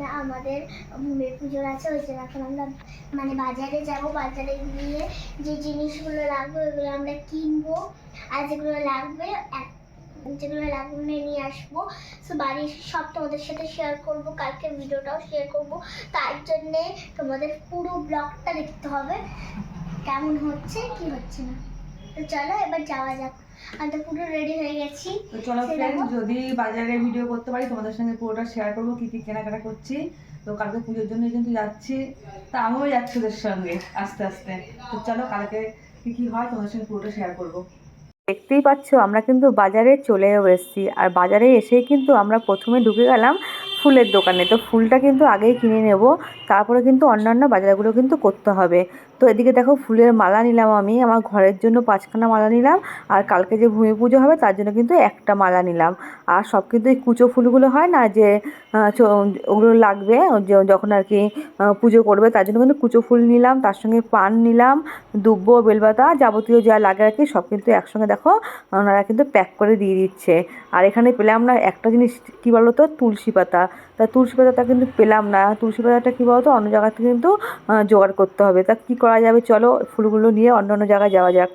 না আমাদের পুজোর আছে, ওই জন্য এখন আমরা মানে বাজারে যাব, বাজারে গিয়ে যে জিনিসগুলো লাগবে ওগুলো আমরা কিনবো, আর যেগুলো লাগবে যেগুলো লাগবে নিয়ে আসব। তো বাড়ি সব তোমাদের সাথে শেয়ার করব, কালকে ভিডিওটাও শেয়ার করব। তার জন্যে তোমাদের পুরো ব্লগটা দেখতে হবে, কেমন হচ্ছে, কি হচ্ছে না। তো চলো, এবার যাওয়া যাক। আমি তো পুরো রেডি হয়ে গেছি। তো চলো ফ্রেন্ড যদি বাজারে ভিডিও করতে পারি তোমাদের সঙ্গে পুরোটা শেয়ার করব কি কি কেনাকাটা করছি। তো কালকে পুজোর জন্য কিন্তু যাচ্ছি। তা আমিও যাচ্ছি ওদের সঙ্গে আস্তে আস্তে। তো চলো কালকে কি কি হয় তোমাদের সঙ্গে পুরোটা শেয়ার করব। দেখতেই পাচ্ছ আমরা কিন্তু বাজারে চলেও এসেছি। আর বাজারে এসেই কিন্তু আমরা প্রথমে ঢুকে গেলাম ফুলের দোকানে। তো ফুলটা কিন্তু আগেই কিনে নেব। তারপরে কিন্তু অন্যান্য বাজারগুলো কিন্তু করতে হবে। তো এদিকে দেখো ফুলের মালা নিলাম আমি, আমার ঘরের জন্য পাঁচখানা মালা নিলাম আর কালকে যে ভূমি পুজো হবে তার জন্য কিন্তু একটা মালা নিলাম। আর সব কিন্তু এই কুচো ফুলগুলো হয় না যে ওগুলো লাগবে যখন আর কি পুজো করবে তার জন্য কিন্তু কুচো ফুল নিলাম, তার সঙ্গে পান নিলাম, দুব্ব, বেলপাতা যাবতীয় যা লাগে আর কি সব কিন্তু একসঙ্গে দেখো ওনারা কিন্তু প্যাক করে দিয়ে দিচ্ছে। আর এখানে পেলাম না একটা জিনিস, কী বলো তো তুলসী পাতা। তা তুলসী পাতাটা কিন্তু পেলাম না। তুলসী পাতাটা কী বলতো অন্য জায়গা থেকে কিন্তু জোগাড় করতে হবে। তা কি করা যাবে? চলো ফুলগুলো নিয়ে অন্য অন্য জায়গায় যাওয়া যাক।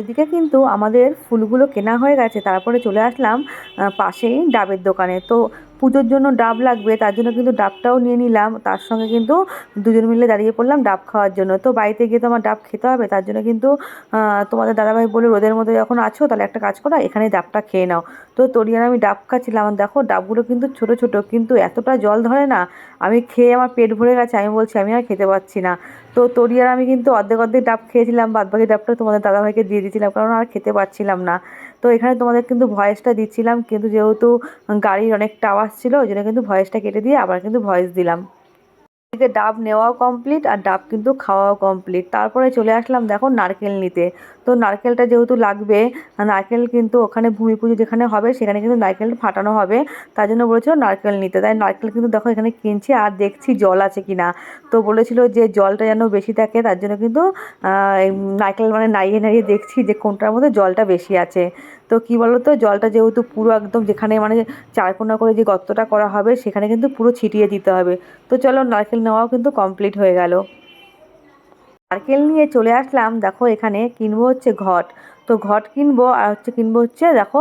এদিকে কিন্তু আমাদের ফুলগুলো কেনা হয়ে গেছে। তারপরে চলে আসলাম পাশেই ডাবের দোকানে। তো পুজোর জন্য ডাব লাগবে, তার জন্য কিন্তু ডাবটাও নিয়ে নিলাম। তার সঙ্গে কিন্তু দুজন মিলে দাঁড়িয়ে পড়লাম ডাব খাওয়ার জন্য। তো বাড়িতে গিয়ে তো আমার ডাব খেতে হবে, তার জন্য কিন্তু তোমাদের দাদাভাই বলে রোদের মধ্যে যখন আছো তাহলে একটা কাজ করো এখানে ডাবটা খেয়ে নাও। তো তরিয়ার আমি ডাব খাচ্ছিলাম। দেখো, ডাবগুলো কিন্তু ছোট ছোট, কিন্তু এতটা জল ধরে না, আমি খেয়ে আমার পেট ভরে গেছে। আমি বলছি, আমি আর খেতে পারছি না। তো তরিয়ার আমি কিন্তু অর্ধেক অর্ধেক ডাব খেয়েছিলাম, বাদবাকি ডাবটা তোমাদের দাদাভাইকে দিয়ে দিয়েছিলাম, কারণ আর খেতে পারছিলাম না। তো এখানে তোমাদের কিন্তু ভয়েসটা দিচ্ছিলাম, কিন্তু যেহেতু গাড়ির অনেকটা আওয়াজ ছিল, ওই জন্য কিন্তু ভয়েসটা কেটে দিয়ে আবার কিন্তু ভয়েস দিলাম। এদিকে ডাব নেওয়াও কমপ্লিট আর ডাব কিন্তু খাওয়াও কমপ্লিট তারপরে চলে আসলাম দেখো নারকেল নিতে। তো নারকেলটা যেহেতু লাগবে, নারকেল কিন্তু ওখানে ভূমি পুজো যেখানে হবে সেখানে কিন্তু নারকেল ফাটানো হবে। তার জন্য বলেছিল নারকেল নিতে। তাই নারকেল কিন্তু দেখো এখানে কিনছি আর দেখছি জল আছে কি না তো বলেছিল যে জলটা যেন বেশি থাকে, তার জন্য কিন্তু নারকেল মানে নাড়িয়ে নাড়িয়ে দেখছি যে কোনটার মধ্যে জলটা বেশি আছে। তো কি বলো তো জলটা যেহেতু পুরো একদম যেখানে মানে চারকোনা করে যে গর্তটা করা হবে, সেখানে কিন্তু পুরো ছিটিয়ে দিতে হবে। তো চলো, নারকেল নেওয়াও কিন্তু কমপ্লিট হয়ে গেল। নারকেল নিয়ে চলে আসলাম, দেখো এখানে কিনবো হচ্ছে ঘট। তো ঘট কিনবো আর হচ্ছে কিনবো হচ্ছে, দেখো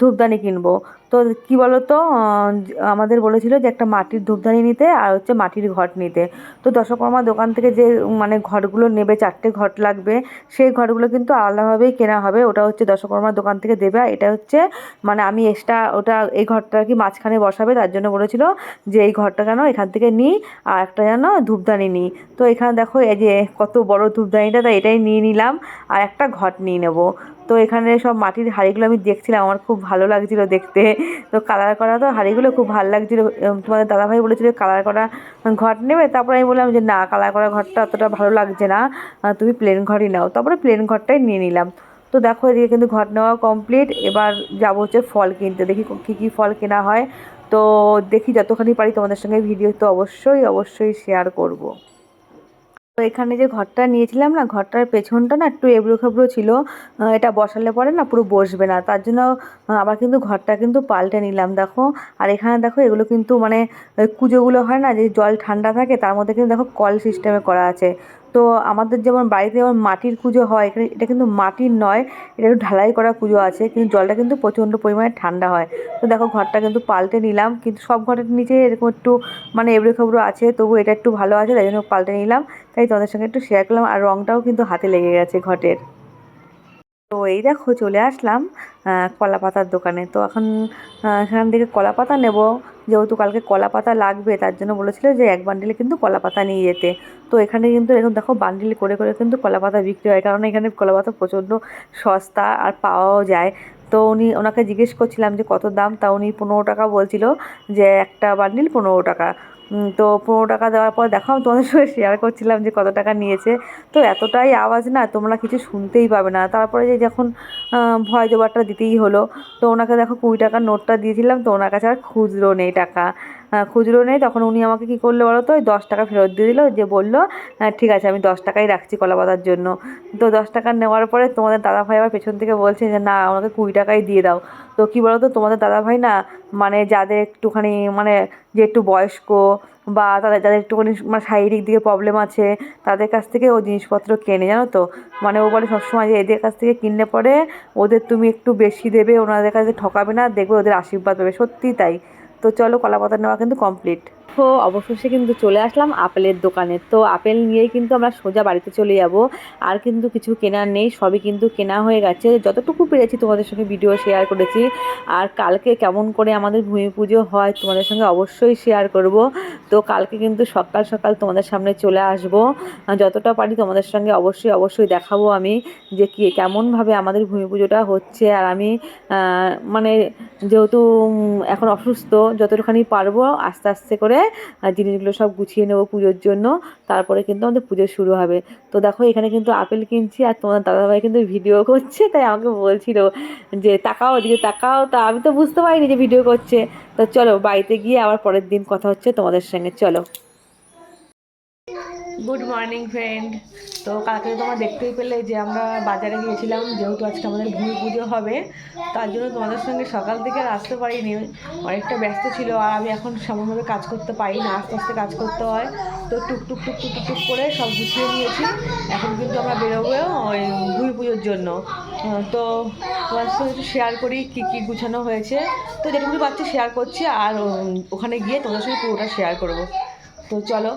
ধূপদানি কিনবো। তো কি বলো তো আমাদের বলেছিল যে একটা মাটির ধূপদানি নিতে আর হচ্ছে মাটির ঘট নিতে। তো দশকর্মা দোকান থেকে যে মানে ঘটগুলো নেবে, চারটে ঘট লাগবে, সেই ঘটগুলো কিন্তু আলাদাভাবেই কেনা হবে। ওটা হচ্ছে দশকর্মার দোকান থেকে দেবে আর এটা হচ্ছে মানে আমি এক্সট্রা ওটা, এই ঘরটা কি মাঝখানে বসাবে। তার জন্য বলেছিল যে এই ঘরটা যেন এখান থেকে নিই আর একটা যেন ধূপদানি নিই। তো এখানে দেখো এই যে কত বড় ধূপদানিটা তাই এটাই নিয়ে নিলাম আর একটা ঘট নিয়ে নেব। তো এখানে সব মাটির হাঁড়িগুলো আমি দেখছিলাম, আমার খুব ভালো লাগছিল দেখতে। তো কালার করা তো হাঁড়িগুলো খুব ভালো লাগছিল। তোমাদের দাদাভাই বলেছিল কালার করা ঘট নেবে, তারপরে আমি বললাম যে না কালার করা ঘরটা অতটা ভালো লাগছে না তুমি প্লেন ঘরই নাও। তারপরে প্লেন ঘরটাই নিয়ে নিলাম। তো দেখো এদিকে কিন্তু ঘট নেওয়া কমপ্লিট এবার যাব হচ্ছে ফল কিনতে, দেখি কী কী ফল কেনা হয়। তো দেখি যতখানি পারি তোমাদের সঙ্গে ভিডিও তো অবশ্যই অবশ্যই শেয়ার করব। তো এখানে যে ঘরটা নিয়েছিলাম না, ঘরটার পেছনটা না একটু এবড়ো খেবড়ো ছিল। এটা বসালে পরে না পুরো বসবে না। তার জন্য আবার কিন্তু ঘরটা কিন্তু পাল্টে নিলাম, দেখো। আর এখানে দেখো, এগুলো কিন্তু মানে কুজোগুলো হয় না, যে জল ঠান্ডা থাকে, তার মধ্যে কিন্তু দেখো কল সিস্টেমে করা আছে। তো আমাদের যেমন বাড়িতে যেমন মাটির কুজো হয়, এখানে এটা কিন্তু মাটির নয়, এটা একটু ঢালাই করা কুজো আছে, কিন্তু জলটা কিন্তু প্রচণ্ড পরিমাণে ঠান্ডা হয়। তো দেখো ঘরটা কিন্তু পাল্টে নিলাম, কিন্তু সব ঘরের নিচে এরকম একটু মানে এবড়ো খেবড়ো আছে তবু এটা একটু ভালো আছে, তাই জন্য পাল্টে নিলাম। তাই তোমাদের সঙ্গে একটু শেয়ার করলাম, আর রঙটাও কিন্তু হাতে লেগে গেছে ঘটের। তো এই দেখো চলে আসলাম কলা পাতার দোকানে। তো এখন এখান থেকে কলা পাতা নেব। যেহেতু কালকে কলা পাতা লাগবে, তার জন্য বলেছিল যে এক বান্ডিলে কিন্তু কলা পাতা নিয়ে যেতে। তো এখানে কিন্তু এরকম দেখো বান্ডিল করে করে কিন্তু কলা পাতা বিক্রি হয়, কারণ এখানে কলা পাতা প্রচণ্ড সস্তা আর পাওয়াও যায়। তো উনি, ওনাকে জিজ্ঞেস করছিলাম যে কত দাম? তা উনি পনেরো টাকা বলছিল যে একটা বান্ডিল পনেরো টাকা। তো পনেরো টাকা দেওয়ার পর দেখো আমি তোমাদের সঙ্গে শেয়ার করছিলাম যে কত টাকা নিয়েছে। তো এতটাই আওয়াজ না, তোমরা কিছু শুনতেই পাবে না। তারপরে যে যখন ভয় জোবারটা দিতেই হলো, তো ওনাকে দেখো কুড়ি টাকার নোটটা দিয়েছিলাম, তো ওনার কাছে আর খুচরো নেই টাকা। খুচরো নেই। তখন উনি আমাকে কী করল বলো তো ওই দশ টাকা ফেরত দিয়ে দিল। যে বলল "হ্যাঁ, ঠিক আছে আমি দশ টাকাই রাখছি কলা পাতার জন্য। তো দশ টাকা নেওয়ার পরে তোমাদের দাদা ভাই আবার পেছন থেকে বলছে যে না আমাকে কুড়ি টাকাই দিয়ে দাও। তো কী বলো তো তোমাদের দাদা ভাই না মানে যাদের একটুখানি মানে যে একটু বয়স্ক বা তাদের যাদের একটুখানি মানে শারীরিক দিকে প্রবলেম আছে তাদের কাছ থেকে ও জিনিসপত্র কেনে জানো তো? মানে ও বলে সবসময় যে এদের কাছ থেকে কিনলে পরে ওদের তুমি একটু বেশি দেবে ওনাদের কাছে ঠকাবে না দেখবে ওদের আশীর্বাদ পাবে। সত্যিই তাই। তো চলো কলা পাতা নেওয়া কিন্তু কমপ্লিট তো অবশেষে কিন্তু চলে আসলাম আপেলের দোকানে। তো আপেল নিয়েই কিন্তু আমরা সোজা বাড়িতে চলে যাব। আর কিন্তু কিছু কেনার নেই, সবই কিন্তু কেনা হয়ে গেছে। যতটুকু পেরেছি তোমাদের সঙ্গে ভিডিও শেয়ার করেছি। আর কালকে কেমন করে আমাদের ভূমি পুজো হয় তোমাদের সঙ্গে অবশ্যই শেয়ার করব। তো কালকে কিন্তু সকাল সকাল তোমাদের সামনে চলে আসব। যতটা পারি তোমাদের সঙ্গে অবশ্যই অবশ্যই দেখাবো আমি যে কি, কেমনভাবে আমাদের ভূমি পুজোটা হচ্ছে। আর আমি মানে যেহেতু এখন অসুস্থ, যতটুখানি পারব আস্তে আস্তে করে আহ, জিনিসগুলো সব গুছিয়ে নেব পুজোর জন্য। তারপরে কিন্তু আমাদের পুজো শুরু হবে। তো দেখো এখানে কিন্তু আপেল কিনছি আর তোমার দাদাভাই কিন্তু ভিডিও করছে তাই আমাকে বলছিল যে তাকাও ওদিকে তাকাও। তা আমি তো বুঝতে পারিনি যে ভিডিও করছে। তো চলো বাড়িতে গিয়ে আবার পরের দিন কথা হচ্ছে তোমাদের সঙ্গে। চলো। গুড মর্নিং ফ্রেন্ড তো কালকে তোমরা দেখতেই পেলে যে আমরা বাজারে গিয়েছিলাম, যেহেতু আজকে আমাদের ভূমি পুজো হবে, তার জন্য তোমাদের সঙ্গে সকাল থেকে আর আসতে পারিনি। অনেকটা ব্যস্ত ছিল আর আমি এখন সেমনভাবে কাজ করতে পারি না আস্তে আস্তে কাজ করতে হয়। তো টুক টুক টুক টুক টুক টুক করে সব গুছিয়ে নিয়েছি। এখন কিন্তু আমরা বেরোবো ওই ভূমি পুজোর জন্য। তো তোমার সঙ্গে একটু শেয়ার করি কী কী গুছানো হয়েছে। তো যেটুকু পাচ্ছি শেয়ার করছি আর ওখানে গিয়ে তোমাদের সঙ্গে পুরোটা শেয়ার করব। তো চলো।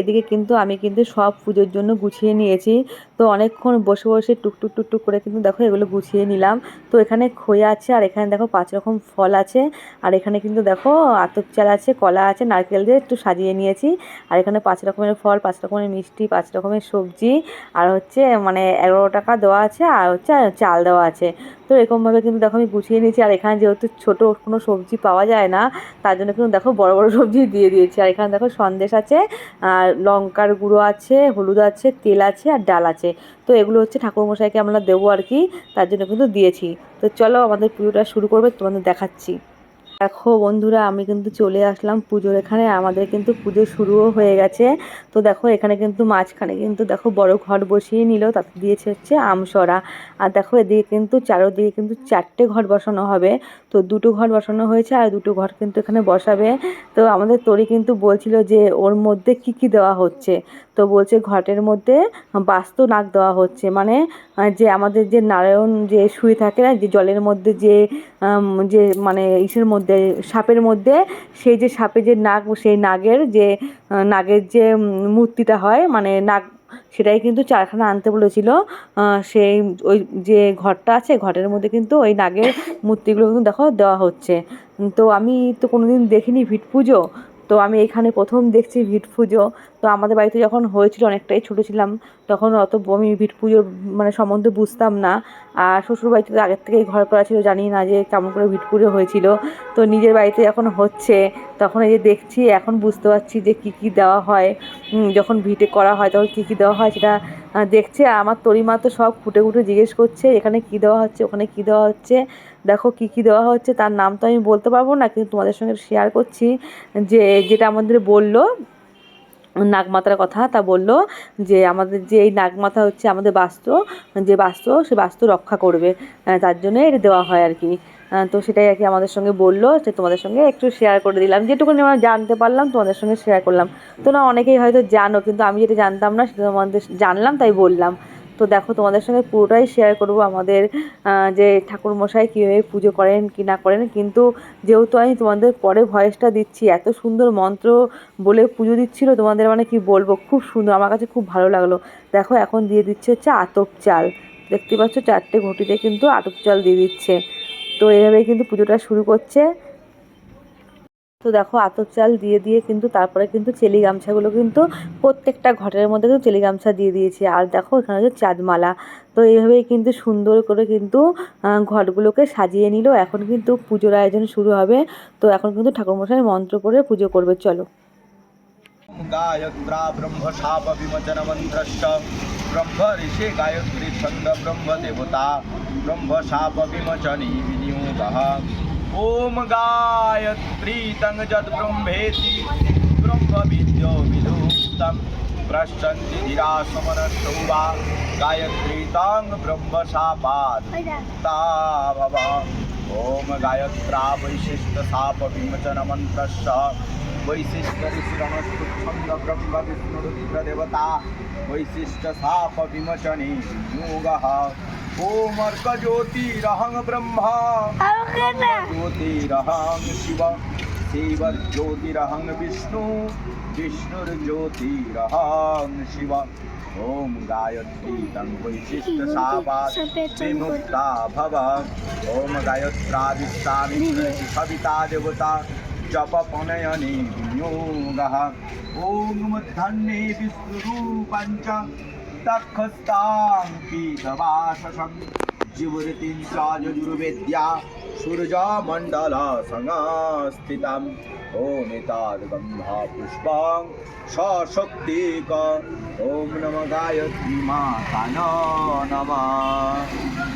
এদিকে কিন্তু আমি কিন্তু সব পুজোর জন্য গুছিয়ে নিয়েছি। তো অনেকক্ষণ বসে বসে টুকটুক টুকটুক করে কিন্তু দেখো এগুলো গুছিয়ে নিলাম। তো এখানে খই আছে আর এখানে দেখো পাঁচ রকম ফল আছে। আর এখানে কিন্তু দেখো আতপ চাল আছে, কলা আছে, নারকেল দিয়ে একটু সাজিয়ে নিয়েছি। আর এখানে পাঁচ রকমের ফল, পাঁচ রকমের মিষ্টি, পাঁচ রকমের সবজি। আর হচ্ছে মানে এগারো টাকা দেওয়া আছে আর হচ্ছে চাল দেওয়া আছে। তো এরকমভাবে কিন্তু দেখো আমি গুছিয়ে নিয়েছি। আর এখানে যেহেতু ছোটো কোনো সবজি পাওয়া যায় না, তার জন্য কিন্তু দেখো বড় বড় সবজি দিয়ে দিয়েছি। আর এখানে দেখো সন্দেশ আছে আর লঙ্কার গুঁড়ো আছে, হলুদ আছে, তেল আছে আর ডাল আছে। তো এগুলো হচ্ছে ঠাকুরমশাইকে আমরা দেবো আর কি, তার জন্য কিন্তু দিয়েছি। তো চলো আমাদের পুজোটা শুরু করবে, তোমাদের দেখাচ্ছি। দেখো বন্ধুরা, আমি কিন্তু চলে আসলাম পুজোর এখানে। আমাদের কিন্তু পুজো শুরুও হয়ে গেছে। তো দেখো, এখানে কিন্তু মাঝখানে কিন্তু দেখো বড় ঘর বসিয়ে নিল, তাতে দিয়েছে হচ্ছে আমসরা। আর দেখো, এদিকে কিন্তু চারোদিকে কিন্তু চারটে ঘর বসানো হবে। তো দুটো ঘর বসানো হয়েছে আর দুটো ঘর কিন্তু এখানে বসাবে। তো আমাদের তরি কিন্তু বলছিল যে ওর মধ্যে কি কি দেওয়া হচ্ছে। তো বলছে ঘটের মধ্যে বাস্তু নাক দেওয়া হচ্ছে। মানে যে আমাদের যে নারায়ণ যে শুয়ে থাকে না, যে জলের মধ্যে যে যে মানে ইসের মধ্যে সাপের মধ্যে, সেই যে সাপে যে নাগ সেই নাগের যে নাগের যে মূর্তিটা হয় মানে নাগ সেটাই কিন্তু চারখানা আনতে বলেছিল। সেই ওই যে ঘরটা আছে, ঘরের মধ্যে কিন্তু ওই নাগের মূর্তিগুলো কিন্তু দেখো দেওয়া হচ্ছে। তো আমি তো কোনোদিন দেখিনি ভিট পুজো, তো আমি এখানে প্রথম দেখছি ভিট পুজো। তো আমাদের বাড়িতে যখন হয়েছিল অনেকটাই ছোটো ছিলাম, তখন অত আমি ভিট পুজোর মানে সম্বন্ধে বুঝতাম না। আর শ্বশুর বাড়িতে তো আগের থেকেই ঘর করা ছিল, জানি না যে কেমন করে ভিট পুজো হয়েছিল। তো নিজের বাড়িতে যখন হচ্ছে, তখন এই যে দেখছি, এখন বুঝতে পারছি যে কী কী দেওয়া হয়। যখন ভিটে করা হয়, তখন কী কী দেওয়া হয় সেটা দেখছে। আমার তরিমা তো সব খুঁটে খুঁটে জিজ্ঞেস করছে, এখানে কী দেওয়া হচ্ছে, ওখানে কী দেওয়া হচ্ছে? দেখো কী কী দেওয়া হচ্ছে, তার নাম তো আমি বলতে পারব না, কিন্তু তোমাদের সঙ্গে শেয়ার করছি যে, যেটা আমাদের বলল নাগমাতার কথা, তা বলল যে আমাদের যে এই নাগমাতা হচ্ছে আমাদের বাস্তু, যে বাস্তু, সে বাস্তু রক্ষা করবে। তার জন্য এটা দেওয়া হয় আর কি। তো সেটাই আর কি আমাদের সঙ্গে বলল যে তোমাদের সঙ্গে একটু শেয়ার করে দিলাম। যেটুকুনি আমরা জানতে পারলাম, তোমাদের সঙ্গে শেয়ার করলাম। তোমরা অনেকেই হয়তো জানো, কিন্তু আমি যেটা জানতাম না, সেটা তোমাদের জানলাম, তাই বললাম। তো দেখো, তোমাদের সঙ্গে পুরোটাই শেয়ার করব আমাদের যে ঠাকুরমশাই কীভাবে পুজো করেন, কি না করেন। কিন্তু যেহেতু আমি তোমাদের পরে ভয়েসটা দিচ্ছি, এত সুন্দর মন্ত্র বলে পুজো দিচ্ছিল, তোমাদের মানে কি বলব? খুব সুন্দর, আমার কাছে খুব ভালো লাগল। দেখো, এখন দিয়ে দিচ্ছে হচ্ছে আতপ চাল। দেখতে পাচ্ছ, চারটে ঘটিতে কিন্তু আতপ চাল দিয়ে দিচ্ছে। তো এইভাবেই কিন্তু পুজোটা শুরু করছে। তো দেখো আতর চাল দিয়ে দিয়ে কিন্তু তারপরে কিন্তু চেলি গামছাগুলো কিন্তু প্রত্যেকটা ঘটের মধ্যে কিন্তু চেলি গামছা দিয়ে দিয়েছে। আর দেখো এখানে হচ্ছে চাঁদমালা। তো এইভাবেই কিন্তু সুন্দর করে কিন্তু ঘটগুলোকে সাজিয়ে নিল। এখন কিন্তু পুজোর আয়োজন শুরু হবে। তো এখন কিন্তু ঠাকুরমশাই মন্ত্র পড়ে পুজো করবে। চলো। গায়ত্রা ব্রহ্মশাপ বিমোচন মন্ত্র ব্রহ্ম ঋষি গায়ত্রী ছন্দ ব্রহ্ম দেবতা। ব্রহ্মশাপ বিমোচনী বিনিয়োগ। ॐ गायत्री तङ्गजद् ब्रह्मेति ब्रह्मविद्यो विलुप्तं पृच्छन्ति धीरा समनष्टौ वा गायत्री ताङ् ब्रह्मशापात् ता भव ॐ गायत्रा वैशिष्टसापविमोचनमन्त्रस्य वैशिष्टऋषिरमस्तुच्छन्द ब्रह्म विष्णुरुद्रदेवता वैशिष्टसापविमोचने योगः ॐ अर्कज्योतिरहं ब्रह्मा ज्योतिरहं शिव शिवज्योतिरहं विष्णु विष्णुर्ज्योतिरहं शिव ॐ गायत्री तं विमुक्ता भव ॐ गायत्रादिष्टामि सविता देवता जपपनयने विनियोगः ॐ मध्याह्ने विष्णुरूपञ्च তক্ষস্তাং পীতবাসসং জীবরতিং চ যজুর্বেদ্যা সূর্যমণ্ডলা সংস্থিতাম ওমিতাদগন্ধা পুষ্পং সশক্তিক, ওম নম গায়ত্রী মাতা নমঃ।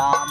রাম